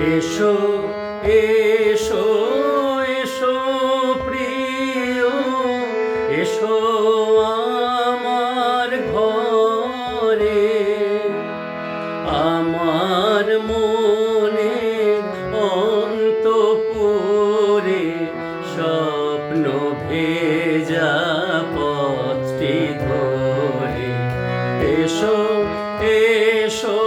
এসো এসো এসো প্রিয়, এসো আমার ঘরে। আমার মনে অন্তপুরে স্বপ্ন ভেজা পথটি ধরে। এসো এসো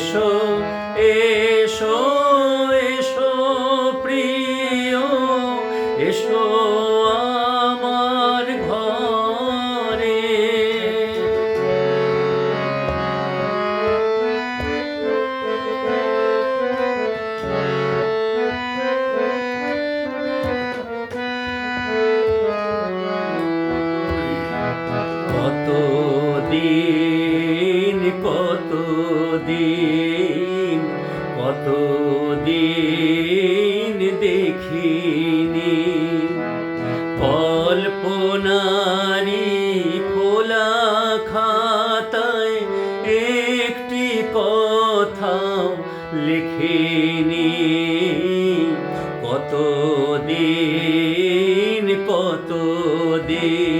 এসো এসো এসো প্রিয় এসো আমার ঘরে। কত দিন দিন কত দিন দেখিনি। কল্পনারি খোলা খাতায় একটি কথাও লিখিনি। কত দিন কত দিন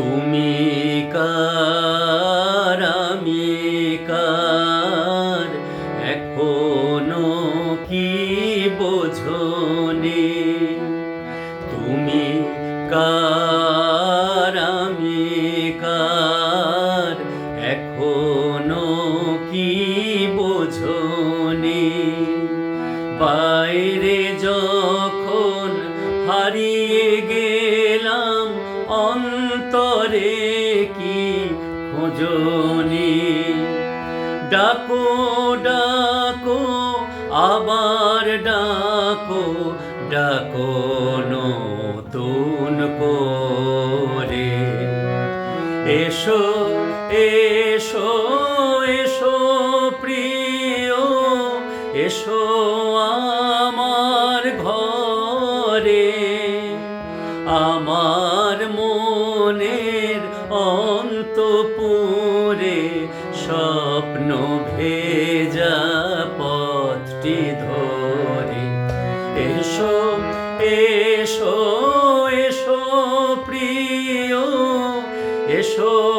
তুমি কার, আমি কার? এখনও কি বোঝনি? তুমি কার, আমি কার? এখনও কি বোঝনি? বাইরে যখন খোঁজনি ডাকো ডাকো, আবার ডাকো ডাকো নতুন করে। এসো এসো এসো প্রিয়, এসো আমার ঘরে। আমার মনের স্বপ্ন ভেজা পথটি ধরে। এসো এসো এসো প্রিয় এসো